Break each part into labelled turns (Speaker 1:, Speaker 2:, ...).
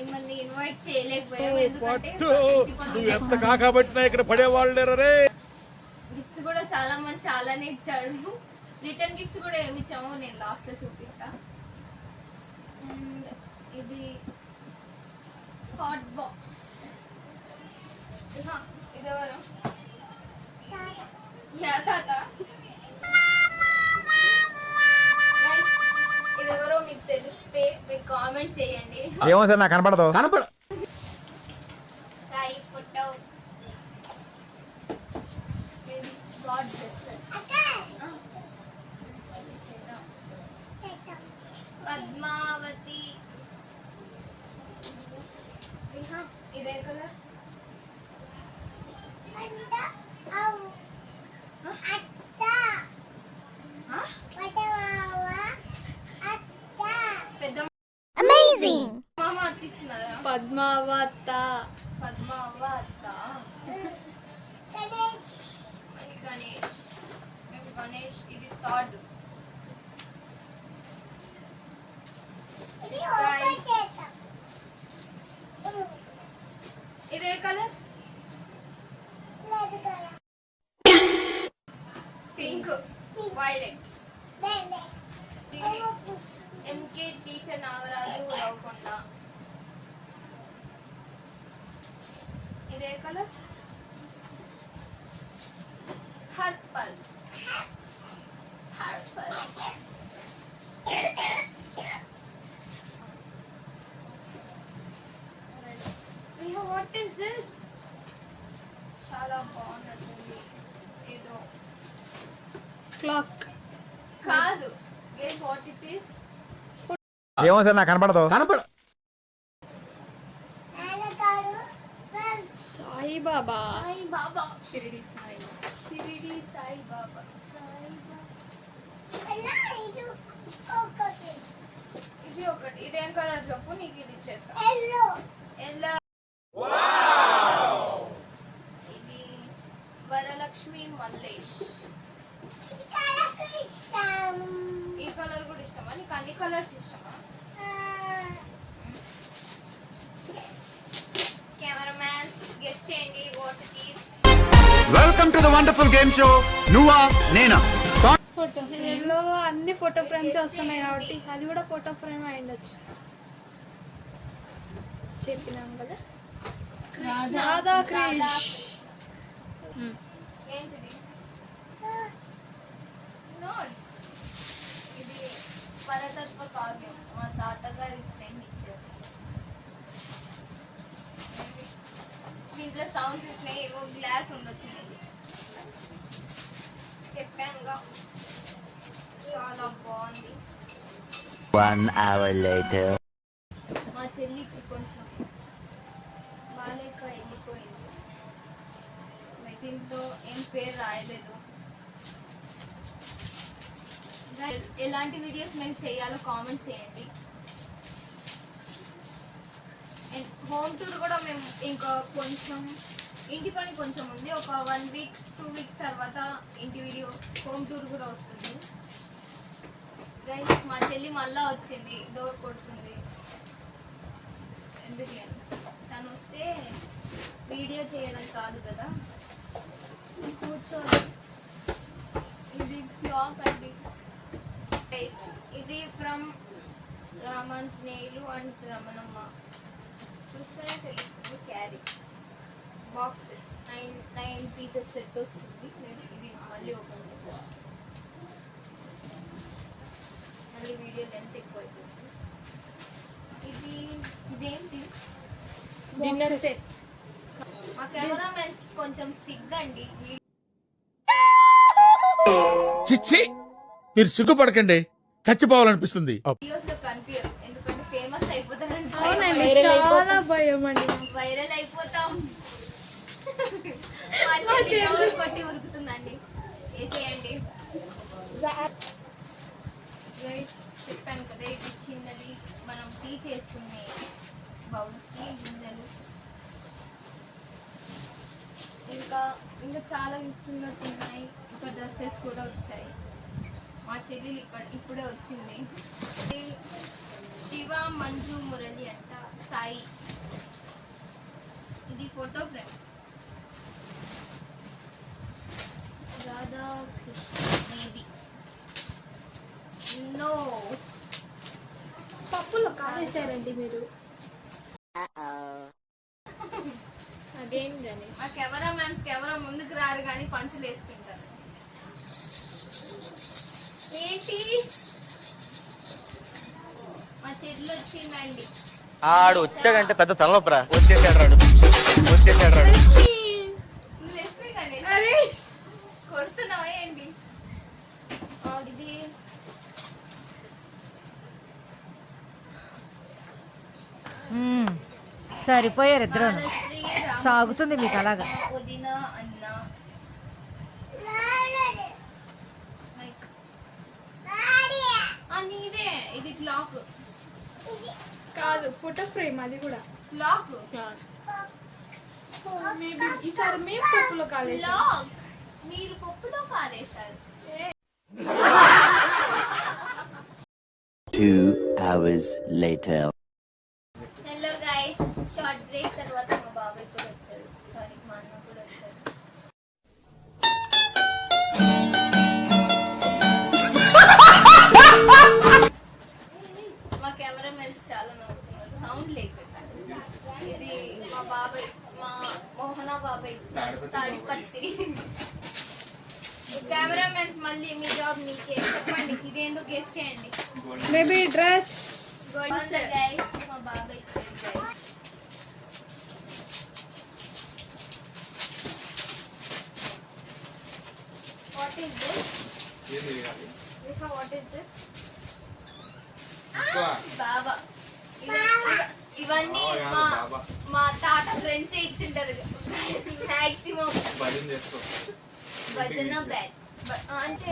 Speaker 1: మిమ్మల్ని ఇన్వైట్ చేయలేకపోయాం. ఎందుకంటే
Speaker 2: నువ్వు ఎంత కాకబట్టినా ఇక్కడ పడేవాళ్ళు లేరే
Speaker 1: గిఫ్ట్స్ కూడా చాలా మంది చాలానే ఇచ్చాడు రిటర్న్ గిఫ్ట్స్ కూడా ఏమి ఇచ్చామో నేను లాస్ట్లో చూపిస్తా. అండ్ ఇది హాట్ బాక్స్ ఇది ఎవరు యా తాత.
Speaker 3: ఏమో సార్ నాకు కనపడదు.
Speaker 2: కనపడ
Speaker 1: సాయి ఫోటో ఇది గాడ్ బ్లెస్సెస్ పద్మావతి విహా, ఇదే కలర్ పెద్ద మామ అతికిచ్చినారా
Speaker 4: పద్మావత
Speaker 1: పద్మావత అని గణేష్. మేము గణేష్ ఇది థర్డ్ ఇదే colour? Pink violet MK teacher Nagaraju Ravakonda ఇదే కలర్? హర్పల్ హర్పల్ వాట్ ఈస్ దిస్ చాలా బాగున్నట్టుంది. ఏదో.
Speaker 4: క్లాక్
Speaker 1: కాదు. గెస్ వాట్ ఇట్ ఈస్
Speaker 3: ఏమో సార్ నాకు కనపడదు.
Speaker 2: కనపడ
Speaker 4: సాయి బాబా.
Speaker 1: సాయి బాబా.
Speaker 4: షిరిడి సాయి.
Speaker 1: షిరిడి సాయి బాబా. సాయి బాబా. ఇది ఒకటి. ఇదేం కలర్ చెప్పు నీకు ఇది ఇచ్చేస్తా. ఎల్లో. ఇది వరలక్ష్మి మల్లేష్. ఈ కలర్ కూడా ఇష్టమా? నీకు అన్ని కలర్స్ ఇష్టమా కెమెరామ్యాన్ గెస్ట్ చేయండి what it is
Speaker 5: welcome to the wonderful game show నువ్వా నేనా
Speaker 4: ఫోటో అన్ని ఫోటో ఫ్రేమ్స్ వస్తున్నాయి కాబట్టి అది కూడా ఫోటో ఫ్రేమ్ అయి ఉండొచ్చు. చెప్పినాం కదా. రాధా క్రిష్.
Speaker 1: ఏంటిది? నోట్స్ ఇది పరతత్వ కావ్యం. మా తాతగారి ఫ్రెండ్ ఇచ్చారు. దీంట్లో సౌండ్స్ ఇచ్చినాయి ఏవో గ్లాస్ ఉండొచ్చు. చెప్పానుగా చాలా బాగుంది.
Speaker 6: One hour later.
Speaker 1: మా చెల్లికి కొంచెం బాలేక వెళ్ళిపోయింది. దీంట్లో ఏం పేరు రాయలేదు. ఎలాంటి వీడియోస్ మేము చేయాలో కామెంట్ చేయండి. అండ్ హోమ్ టూర్ కూడా మేము ఇంకా కొంచెం ఇంటి పని కొంచెం ఉంది. ఒక వన్ వీక్ టూ వీక్స్ తర్వాత ఇంటి వీడియో హోమ్ టూర్ కూడా వస్తుంది. గైస్ మా చెల్లి మళ్ళా వచ్చింది. డోర్ కొడుతుంది. ఎందుకులే? తను వస్తే వీడియో చేయడం కాదు కదా. కూర్చోండి ఇది బ్లాగ్ అండి. Guys, ఇది ఫ్రమ్ రామాంజనేయులు అండ్ రమణమ్మ. చూస్తేనే తెలుస్తుంది carry. Boxes nine nine pieces set వస్తుంది నేను ఇది మళ్ళీ ఓపెన్ చేస్తాను. మళ్ళీ వీడియో లెంత్ ఎక్కువ అయిపోతుంది ఇది ఇదేంటి?
Speaker 4: డిన్నర్ సెట్
Speaker 1: మా కెమెరామెన్ కొంచెం సిగ్గండి.
Speaker 2: చిచ్చి మీరు సిగ్గుపడకండి. చచ్చిపోవాలనిపిస్తుంది.
Speaker 1: ఎందుకంటే ఫేమస్
Speaker 4: చాలా భయం అండి
Speaker 1: వైరల్ అయిపోతాం. కొట్టి ఉరుకుతుందండి. వేసేయండి. చెప్పాను కదా ఇది చిన్నది. మనం టీ చేసుకునే బౌల్స్ గిన్నెలు ఇంకా ఇంకా చాలా గిఫ్ట్స్ ఉన్నట్టున్నాయి. ఇంకా డ్రెస్సెస్ కూడా వచ్చాయి. మా చెల్లెలు ఇక్కడ ఇప్పుడే వచ్చింది. శివ మంజు మురళి అంట సాయి. ఇది photo frame. Radha Krishna maybe no
Speaker 4: పప్పులో కాలేసారండి మీరు. అదేంటని
Speaker 1: మా కెమెరా మ్యాన్స్ కెమెరా ముందుకు రారు కానీ పంచులు వేసుకుంటారు. ఏంటి? మా చెల్లి వచ్చిందండి.
Speaker 7: ఆడు వచ్చాడంటే పెద్ద తలనొప్పరా. వచ్చేసాడు రాడు. వచ్చేసాడు రాడు
Speaker 1: నువ్వు లక్ష్మి కానీ
Speaker 4: అరే
Speaker 1: కొడుతున్నావా ఏంటి ఆ, ఇది
Speaker 8: సరిపోయారు ఇద్దరు సాగుతుంది మీకు అలాగా.
Speaker 1: వదిన అన్న లైక్ ఆ, నీదే. ఇది క్లాక్
Speaker 4: కాదు ఫోటో ఫ్రేమ్ అది కూడా.
Speaker 1: క్లాక్
Speaker 4: మేబీ ఈసారి మేము పప్పులో కాలేసాం
Speaker 1: క్లాక్ మీరు పప్పులో కాలేశారు
Speaker 6: Two hours later.
Speaker 1: చాలా నవ్వుతున్నారు. సౌండ్ లేకుండా. ఇది మా బాబాయ్ మా మోహన బాబాయ్ ఇచ్చిన తాడిపత్రి కెమెరా మెన్స్ మళ్ళీ మీ జాబ్ మీకే. చెప్పండి ఇదేందుకు గెస్ట్ చేయండి?
Speaker 4: మేబీ డ్రెస్
Speaker 1: గైస్ మా బాబాయ్ ఇచ్చాడు guys what is this Rekha what is this బాబా. ఇవన్నీ మా మా తాత ఫ్రెండ్స్ ఇచ్చింటారు. మాక్సిమం భజన బ్యాచ్ అంటే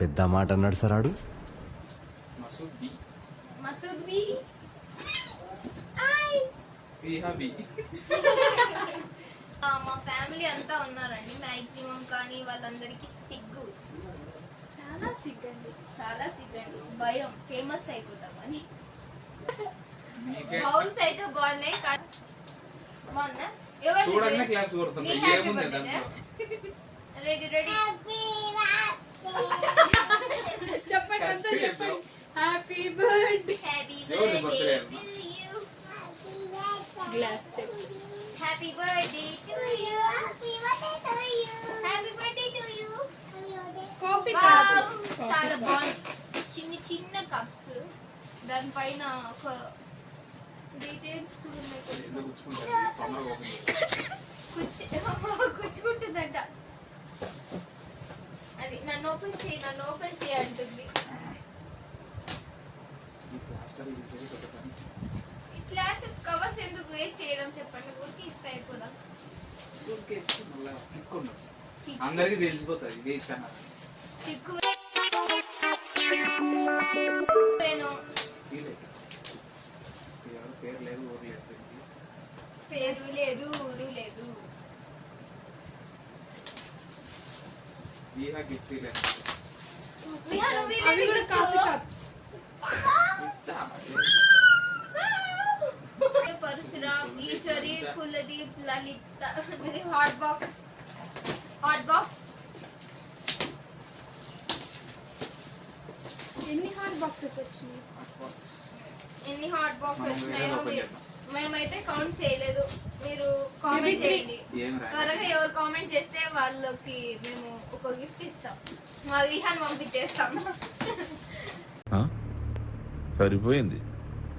Speaker 5: పెద్ద మాట అన్నాడు సార్ ఆడు.
Speaker 1: మసూద్ బి. ఆ, మా ఫ్యామిలీ అంతా ఉన్నారండి. మాక్సిమం కానీ వాళ్ళందరికీ సిగ్గు.
Speaker 4: చాలా సిగ్గండి.
Speaker 1: చాలా సిగ్గండి. భయం. ఫేమస్ అయిపోతామని బౌల్స్ అయితే బాగున్నాయి కానీ బాగుందా
Speaker 9: చూడండి క్లాస్ కొడుతున్నా ఏముంది దాంట్లో
Speaker 1: రెడీ రెడీ
Speaker 4: చెప్పండి అంతా చెప్పండి హ్యాపీ బర్త్డే
Speaker 1: హ్యాపీ
Speaker 9: ఎవరిది
Speaker 1: birthday
Speaker 9: birthday.
Speaker 1: To you
Speaker 4: glass
Speaker 1: happy birthday to you happy birthday to you happy birthday to you
Speaker 4: coffee
Speaker 1: wow,
Speaker 4: cups
Speaker 1: చాలా బాగుంది చిన్న చిన్న కప్స్ దానిపైన ఒక డీటెయిల్స్ కూడా ఉన్నాయి కొంచెం. కుచ్చుకుంటుందంట అది నన్ను ఓపెన్ చేయి నన్ను ఓపెన్ చేయి అంటుంది.
Speaker 9: ఈ
Speaker 1: క్లాస్ కవర్స్ ఎందుకు వేస్ట్ చేయడం చెప్పండి? ఊరికి ఇస్తే అయిపోదా.
Speaker 9: అందరికీ తెలిసిపోతుంది
Speaker 1: చిక్కు
Speaker 9: పేరు లేదు ఊరు లేదు. ఈహా గిఫ్ట్ లేదు
Speaker 1: విహారం
Speaker 4: అవి
Speaker 1: వీలేదు
Speaker 4: కూడా కాఫీ
Speaker 1: తీసుకో.
Speaker 4: కప్స్
Speaker 1: పరశురామ్ ఈశ్వరి కులదీప్ లలిత. ఇది హాట్ బాక్స్. Hot box?
Speaker 4: ఎన్ని హాట్ బాక్సెస్ వచ్చినాయి?
Speaker 1: ఎన్ని హాట్ బాక్స్
Speaker 9: మనం
Speaker 1: వచ్చినాయో మేమైతే కౌంట్ చేయలేదు. మీరు కామెంట్. చేయండి. త్వరగా ఎవరు కామెంట్ చేస్తే వాళ్ళకి మేము ఒక గిఫ్ట్ ఇస్తాం. మా విహాన్ పంపించేస్తాం.
Speaker 2: సరిపోయింది.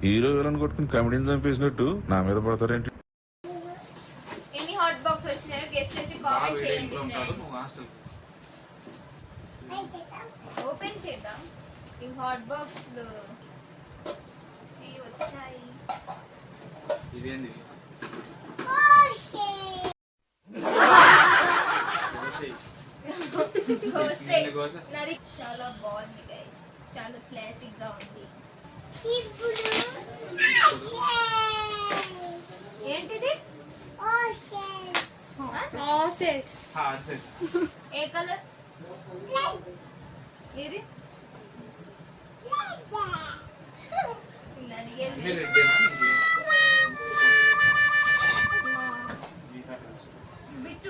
Speaker 2: హీరో విలన్ కొట్టుకుని కమెడీని చంపేసినట్టు నా మీద పడతారేంటి?
Speaker 1: ఎన్ని హాట్ బాక్స్ వచ్చినాయో గెస్ట్ చేసి కామెంట్ చేయండి ఓపెన్ చేద్దాం. ఈ హాట్ బాక్స్ వచ్చాయి.
Speaker 9: ఇదేంది
Speaker 1: చాలా బాగుంది గైస్ చాలా క్లాసిక్ ఉంది. ఏంటిది? ఏ కలర్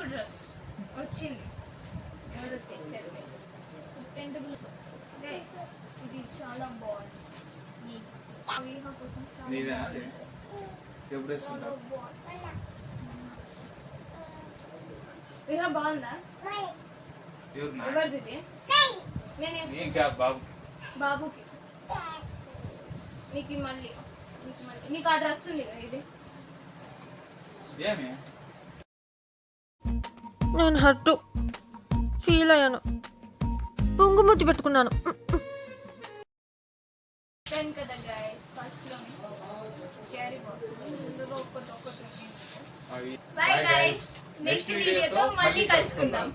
Speaker 1: బిట్టు డ్రెస్ వచ్చింది ఎవరు తెచ్చారు టెంటబుల్స్ గైస్ ఇది చాలా బాగుంది నీట్. ఆ విహా కోసం చాలా
Speaker 9: నీదేనా
Speaker 1: బాగుంది
Speaker 9: అది?
Speaker 1: dress.
Speaker 9: ఎప్పుడు
Speaker 1: చాలా
Speaker 9: వేసుకుంటావు
Speaker 1: బాగుంది విహా బాగుందా
Speaker 9: ఎవరు నా?
Speaker 1: ఎవరిది ఇది? నేను వేసుకుంటా.
Speaker 9: నీకా బాబు
Speaker 1: బాబుకి నీకు మళ్ళీ నీకు మళ్ళీ నీకు ఆ డ్రెస్ ఉంది కదా ఇది
Speaker 9: ఏమి
Speaker 10: నేను హట్టు ఫీల్ అయ్యాను. పొంగుమూతి పెట్టుకున్నాను.
Speaker 1: నెక్స్ట్ వీడియోతో మళ్ళీ కలుసుకుందాం.